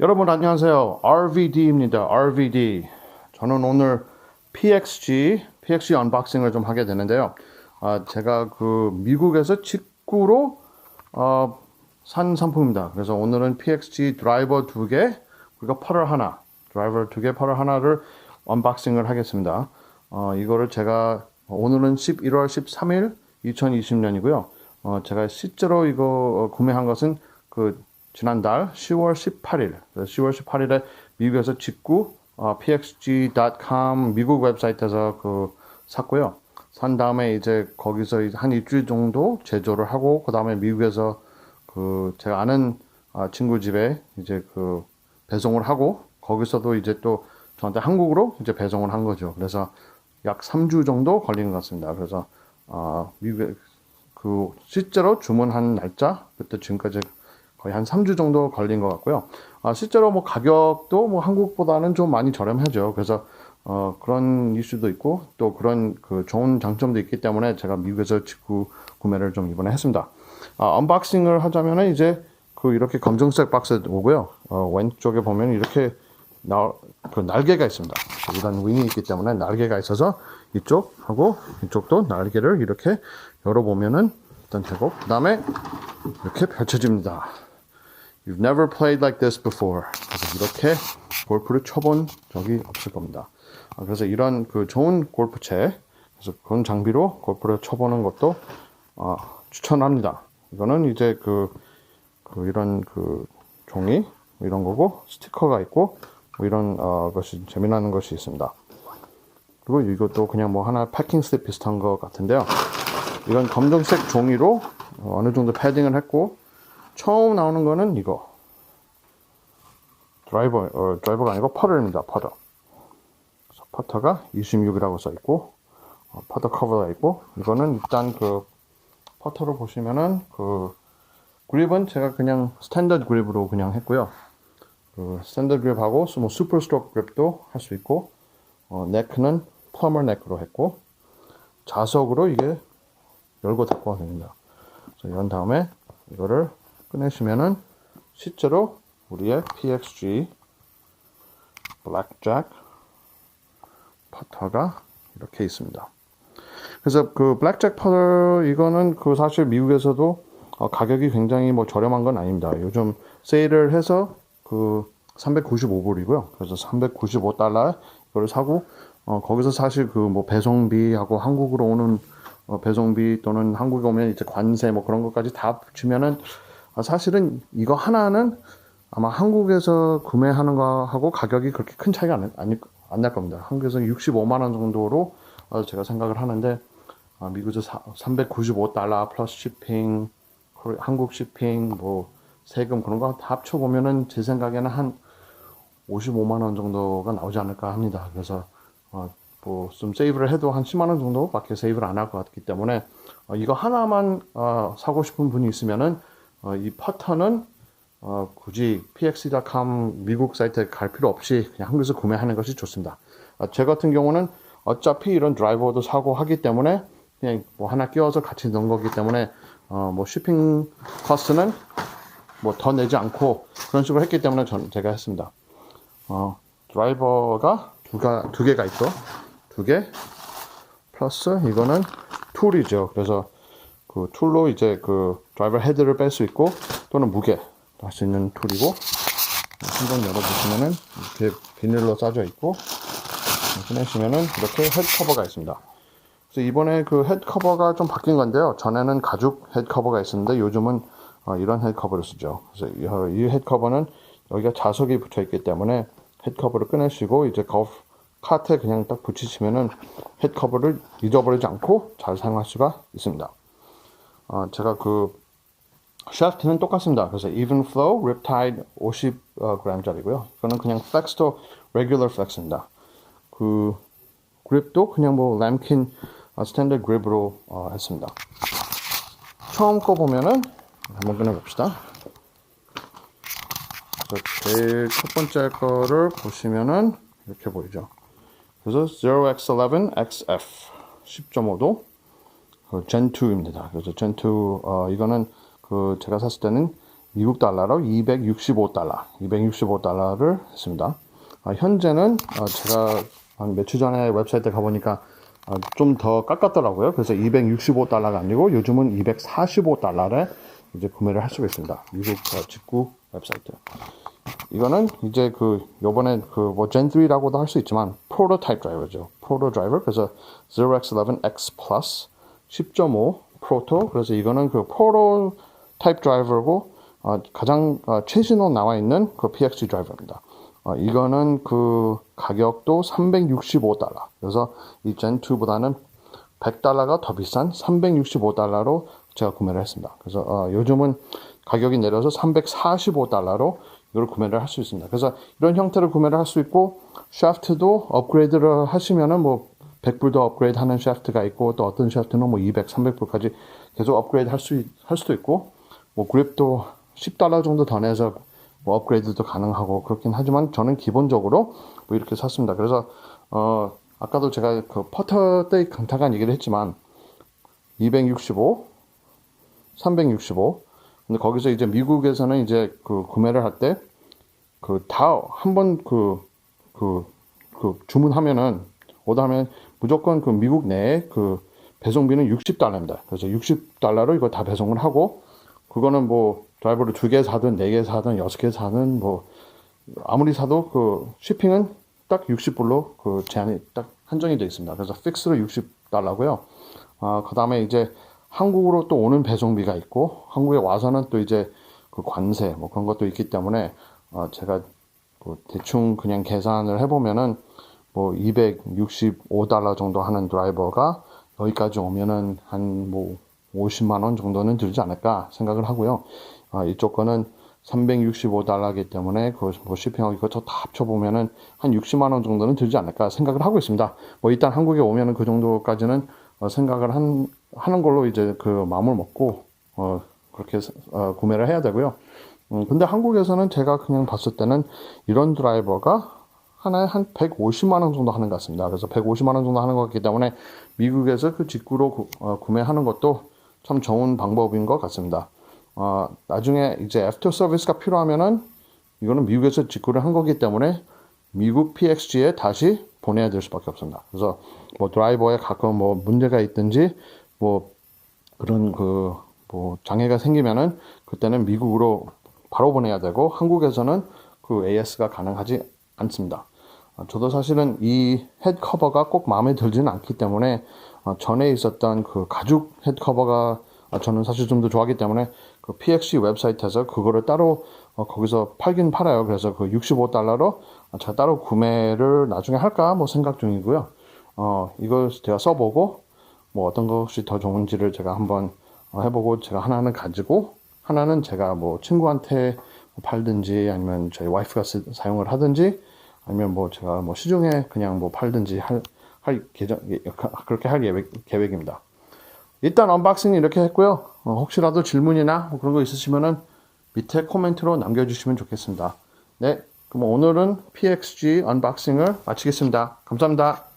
여러분 안녕하세요. RVD입니다. RVD. 저는 오늘 PXG, PXG 언박싱을 좀 하게 되는데요. 아, 제가 그 미국에서 직구로 어, 산 상품입니다. 그래서 오늘은 PXG 드라이버 두 개, 그리고 펄을 하나, 드라이버 두 개, 펄을 하나를 언박싱을 하겠습니다. 어, 이거를 제가 오늘은 11월 13일 2020년이고요. 어, 제가 실제로 이거 어, 구매한 것은 그 지난달 10월 18일, 10월 18일에 미국에서 직구 어, pxg.com 미국 웹사이트에서 그 샀고요. 산 다음에 이제 거기서 한 일주일 정도 제조를 하고 그 다음에 미국에서 그 제가 아는 아, 친구 집에 이제 그 배송을 하고 거기서도 이제 또 저한테 한국으로 이제 배송을 한 거죠. 그래서 약 3주 정도 걸린 것 같습니다. 그래서 아, 미국에 그 실제로 주문한 날짜 그때 지금까지 거의 한 3주 정도 걸린 것 같고요. 아, 실제로 뭐 가격도 뭐 한국보다는 좀 많이 저렴하죠. 그래서 어, 그런 이슈도 있고 또 그런 그 좋은 장점도 있기 때문에 제가 미국에서 직구 구매를 좀 이번에 했습니다. 아, 언박싱을 하자면은 이제 그 이렇게 검정색 박스 오고요. 어, 왼쪽에 보면 이렇게 나, 그 날개가 있습니다. 이런 윙이 있기 때문에 날개가 있어서 이쪽하고 이쪽도 날개를 이렇게 열어보면은 일단 되고 그 다음에 이렇게 펼쳐집니다. You've never played like this before. 그래서 이렇게 골프를 쳐본 적이 없을 겁니다. 아, 그래서 이런 그 좋은 골프채, 그래서 그런 장비로 골프를 쳐보는 것도 아, 추천합니다. 이거는 이제 그, 그 이런 그 종이 이런 거고 스티커가 있고 뭐 이런 어, 것이 재미나는 것이 있습니다. 그리고 이것도 그냥 뭐 하나 패킹 슬립 비슷한 것 같은데요. 이건 검정색 종이로 어느 정도 패딩을 했고 처음 나오는 거는 이거 드라이버 어, 드라이버가 아니고 퍼터입니다. 퍼터. 그래서 퍼터가 26이라고 써 있고 어, 퍼터 커버가 있고 이거는 일단 그 퍼터로 보시면은 그 그립은 제가 그냥 스탠더드 그립으로 그냥 했고요. 그 스탠더드 그립하고 뭐 슈퍼 스트로크 그립도 할 수 있고 어, 네크는 플러머 네크로 했고 자석으로 이게 열고 닫고 됩니다. 그래서 연 다음에 이거를 꺼내시면은 실제로 우리의 PXG 블랙잭 퍼터가 이렇게 있습니다. 그래서 그 블랙잭 퍼터 이거는 그 사실 미국에서도 어, 가격이 굉장히 뭐 저렴한 건 아닙니다. 요즘 세일을 해서 그 395불이고요. 그래서 395달러 이거를 사고 어, 거기서 사실 그 뭐 배송비하고 한국으로 오는 어, 배송비 또는 한국에 오면 이제 관세 뭐 그런 것까지 다 붙이면은 아, 사실은 이거 하나는 아마 한국에서 구매하는 거하고 가격이 그렇게 큰 차이가 안날 겁니다. 한국에서 65만 원 정도로 어, 제가 생각을 하는데 아, 미국에서 395달러 플러스 shipping, 한국 쇼핑, 뭐 세금 그런 거 다 합쳐 보면은 제 생각에는 한 55만 원 정도가 나오지 않을까 합니다. 그래서 어, 뭐좀 세이브를 해도 한 10만 원 정도밖에 세이브를 안 할 것 같기 때문에 어, 이거 하나만 어, 사고 싶은 분이 있으면은 어, 이 퍼터는 어, 굳이 px.com 미국 사이트에 갈 필요 없이 그냥 한국에서 구매하는 것이 좋습니다. 어, 제 같은 경우는 어차피 이런 드라이버도 사고 하기 때문에 그냥 뭐 하나 끼워서 같이 넣은 거기 때문에 어, 뭐 쇼핑 코스는 뭐 더 내지 않고 그런 식으로 했기 때문에 전 제가 했습니다. 어, 드라이버가 두가 두 개가 있고 두개 플러스 이거는 툴이죠. 그래서 그 툴로 이제 그 드라이버 헤드를 뺄 수 있고 또는 무게 할 수 있는 툴이고 한번 열어보시면은 이렇게 비닐로 싸져 있고 꺼내시면은 이렇게 헤드 커버가 있습니다. 그래서 이번에 그 헤드 커버가 좀 바뀐 건데요. 전에는 가죽 헤드 커버가 있었는데 요즘은 어, 이런 헤드 커버를 쓰죠. 그래서 이, 어, 이 헤드 커버는 여기가 자석이 붙어 있기 때문에 헤드 커버를 꺼내시고 이제 golf 카트에 그냥 딱 붙이시면은 헤드 커버를 잊어버리지 않고 잘 사용할 수가 있습니다. 어, 제가 그 샤프트는 똑같습니다. 그래서 even flow riptide 50g짜리고요. 이거는 그냥 flex도 regular flex입니다. 그 그립도 그냥 뭐 램킨 스탠드 그립으로 어, 했습니다. 처음 거 보면은 한번 꺼내봅시다. 제일 첫 번째 거를 보시면은 이렇게 보이죠. 그래서 0x11xf 10.5도 그 Gen2입니다. 그래서 Gen2 어, 이거는 그 제가 샀을 때는 미국 달러로 265달러, 265달러를 했습니다. 아, 현재는 아, 제가 한 며칠 전에 웹사이트에 가보니까 아, 좀더 깎았더라고요. 그래서 265달러가 아니고 요즘은 245달러에 이제 구매를 할 수가 있습니다. 미국 어, 직구 웹사이트. 이거는 이제 그 요번에 그뭐 젠3라고도 할 수 있지만 프로토타입 드라이버죠. 프로토 드라이버. 그래서 0x11x 플러스 10.5 프로토. 그래서 이거는 그 프로토 타입 드라이버고 어, 가장 어, 최신으로 나와 있는 그 PXG 드라이버입니다. 어, 이거는 그 가격도 365달러. 그래서 이 젠2보다는 100달러가 더 비싼 365달러로 제가 구매를 했습니다. 그래서 어, 요즘은 가격이 내려서 345달러로 이걸 구매를 할 수 있습니다. 그래서 이런 형태로 구매를 할 수 있고 샤프트도 업그레이드를 하시면은 뭐 100불도 업그레이드 하는 샤프트가 있고 또 어떤 샤프트는 뭐 200, 300불까지 계속 업그레이드 할, 수, 할 수도 있고 뭐 그립도 10달러 정도 더 내서 뭐 업그레이드도 가능하고 그렇긴 하지만 저는 기본적으로 뭐 이렇게 샀습니다. 그래서 어 아까도 제가 그 퍼터 때 잠깐 얘기를 했지만 265, 365 근데 거기서 이제 미국에서는 이제 그 구매를 할 때 그 다 한 번 그 그 그 주문하면은 오더하면 무조건 그 미국 내에 그 배송비는 60달러입니다. 그래서 60달러로 이거 다 배송을 하고 그거는 뭐 드라이버를 두 개 사든 네 개 사든 여섯 개 사든 뭐 아무리 사도 그 쇼핑은 딱 60불로 그 제한이 딱 한정이 되어 있습니다. 그래서 픽스로 60달러고요. 아, 그다음에 이제 한국으로 또 오는 배송비가 있고 한국에 와서는 또 이제 그 관세 뭐 그런 것도 있기 때문에 어, 제가 그 대충 그냥 계산을 해보면은 뭐 265달러 정도 하는 드라이버가 여기까지 오면은 한 뭐 50만 원 정도는 들지 않을까 생각을 하고요. 아, 이쪽 거는 365달러이기 때문에 그뭐 쇼핑하고 이것저 다 합쳐보면은 한 60만 원 정도는 들지 않을까 생각을 하고 있습니다. 뭐 일단 한국에 오면은 그 정도까지는 어, 생각을 한, 하는 걸로 이제 그 마음을 먹고 어, 그렇게 어, 구매를 해야 되고요. 음, 근데 한국에서는 제가 그냥 봤을 때는 이런 드라이버가 하나에 한 150만 원 정도 하는 것 같습니다. 그래서 150만 원 정도 하는 것 같기 때문에 미국에서 그 직구로 구, 어, 구매하는 것도 참 좋은 방법인 것 같습니다. 어, 나중에 이제 애프터 서비스가 필요하면은 이거는 미국에서 직구를 한 거기 때문에 미국 PXG에 다시 보내야 될 수밖에 없습니다. 그래서 뭐 드라이버에 가끔 뭐 문제가 있든지 뭐 그런 그 뭐 장애가 생기면은 그때는 미국으로 바로 보내야 되고 한국에서는 그 AS가 가능하지 않습니다. 어, 저도 사실은 이 헤드 커버가 꼭 마음에 들지는 않기 때문에 어, 전에 있었던 그 가죽 헤드 커버가 어, 저는 사실 좀 더 좋아하기 때문에 그 PXC 웹사이트에서 그거를 따로 거기서 팔긴 팔아요. 그래서 그 65달러로 제가 따로 구매를 나중에 할까 뭐 생각 중이고요. 어, 이걸 제가 써보고 뭐 어떤 것이 더 좋은지를 제가 한번 해보고 제가 하나는 가지고 하나는 제가 뭐 친구한테 팔든지 아니면 저희 와이프가 쓰, 사용을 하든지 아니면 뭐 제가 뭐 시중에 그냥 뭐 팔든지 할, 할 계정, 그렇게 할 계획, 계획 입니다. 일단 언박싱 이렇게 했고요. 어, 혹시라도 질문이나 뭐 그런 거 있으시면은 밑에 코멘트로 남겨주시면 좋겠습니다. 네. 그럼 오늘은 PXG 언박싱을 마치겠습니다. 감사합니다.